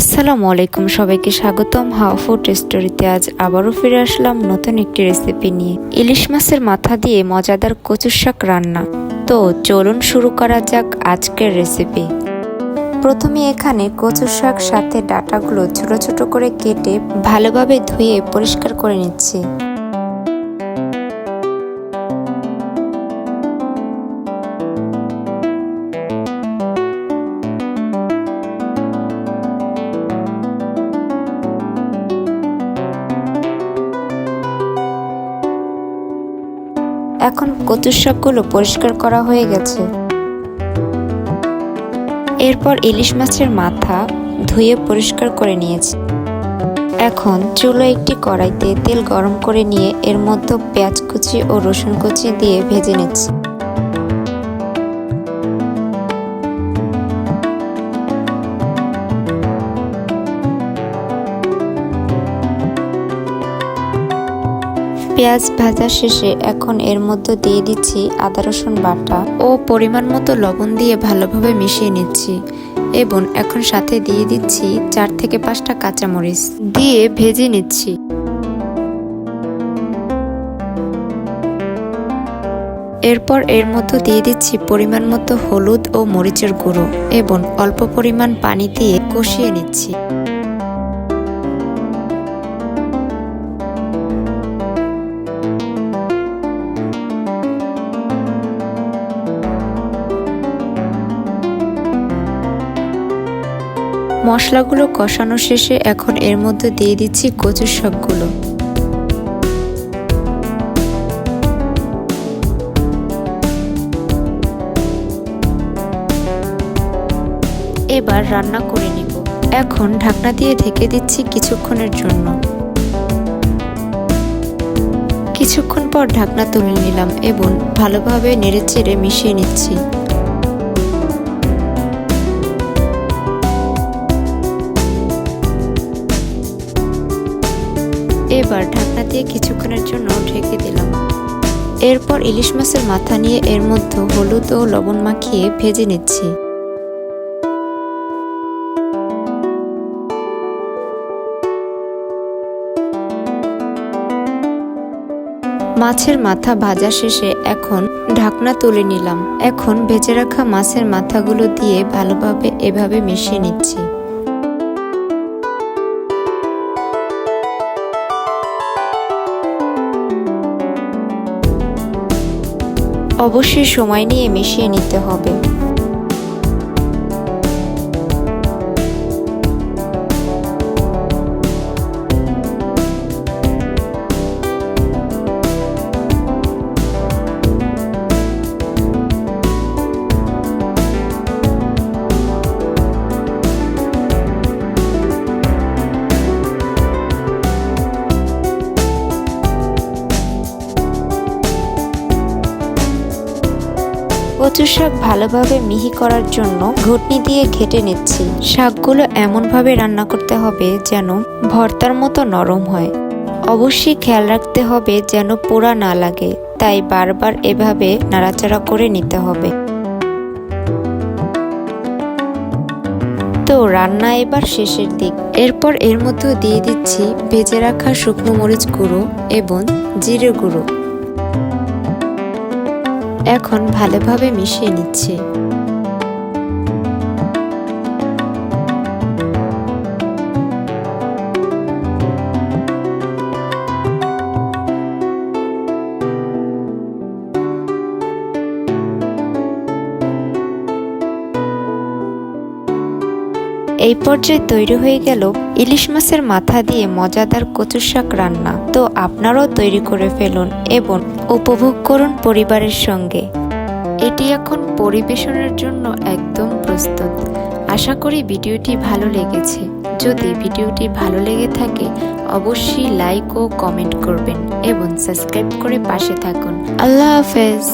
আসসালামু আলাইকুম, সবাইকে স্বাগতম হাওয়া ফুড স্টোরিতে। আজ আবারও ফিরে আসলাম নতুন একটি রেসিপি নিয়ে। ইলিশ মাছের মাথা দিয়ে মজাদার কচুর শাক রান্না। তো চলুন শুরু করা যাক আজকের রেসিপি প্রথমে এখানে কচুর শাক সাথে ডাটাগুলো ছোট ছোট করে কেটে ভালোভাবে ধুয়ে পরিষ্কার করে নিচ্ছি। এখন কচুর শাকগুলো পরিষ্কার করা হয়ে গেছে। এরপর ইলিশ মাছের মাথা ধুয়ে পরিষ্কার করে নিয়েছি। এখন চুলো একটি কড়াইতে তেল গরম করে নিয়ে এর মধ্যে পেঁয়াজ কুচি ও রসুন কুচি দিয়ে ভেজে নিচ্ছি। পেঁয়াজ ভাজা শেষে এখন এর মধ্যে দিয়ে দিচ্ছি আদা রসুন বাটা ও পরিমাণ মতো লবণ দিয়ে ভালোভাবে মিশিয়ে নিচ্ছি এবং এখন সাথে দিয়ে দিচ্ছি চার থেকে পাঁচটা কাঁচামরিচ দিয়ে ভেজে নিচ্ছি। এরপর এর মধ্যে দিয়ে দিচ্ছি পরিমাণ মতো হলুদ ও মরিচের গুঁড়ো এবং অল্প পরিমাণ পানি দিয়ে কষিয়ে নিচ্ছি। মশলাগুলো কষানো শেষে এখন এর মধ্যে দিয়ে দিচ্ছি কচুর শাকগুলো। এবার রান্না করে নিব। এখন ঢাকনা দিয়ে ঢেকে দিচ্ছি কিছুক্ষণের জন্য। কিছুক্ষণ পর ঢাকনা তুলে নিলাম এবং ভালোভাবে নেড়েচেড়ে মিশিয়ে নিচ্ছি। এবার ঢাকনা দিয়ে কিছুক্ষণের জন্য ঢেকে দিলাম। এরপর ইলিশ মাছের মাথা নিয়ে এর মধ্যে হলুদ ও লবণ মাখিয়ে ভেজে নিচ্ছি। মাছের মাথা ভাজা শেষে এখন ঢাকনা তুলে নিলাম। এখন ভেজে রাখা মাছের মাথাগুলো দিয়ে ভালোভাবে এভাবে মিশিয়ে নিচ্ছি। অবশ্যই সময় নিয়ে মিশিয়ে নিতে হবে। কচু শাক ভালোভাবে মিহি করার জন্য ঘুটনি দিয়ে ঘেটে নিচ্ছি। শাকগুলো এমনভাবে রান্না করতে হবে যেন ভর্তার মতো নরম হয়। অবশ্যই খেয়াল রাখতে হবে যেন পোড়া না লাগে, তাই বারবার এভাবে নাড়াচাড়া করে নিতে হবে। তো রান্না এবার শেষের দিক। এরপর এর মধ্যে দিয়ে দিচ্ছি ভেজে রাখা শুকনো মরিচ গুঁড়ো এবং জিরে গুঁড়ো। এখন ভালোভাবে মিশিয়ে নিচ্ছে। এই পর্যায়ে তৈরি হয়ে গেল ইলিশ মাছের মাথা দিয়ে মজাদার কচু শাক রান্না। তো আপনারাও তৈরি করে ফেলুন এবং উপভোগ করুন পরিবারের সঙ্গে। এটি এখন পরিবেশনের জন্য একদম প্রস্তুত। আশা করি ভিডিওটি ভালো লেগেছে। যদি ভিডিওটি ভালো লেগে থাকে, অবশ্যই লাইক ও কমেন্ট করবেন এবং সাবস্ক্রাইব করে পাশে থাকুন। আল্লাহ হাফেজ।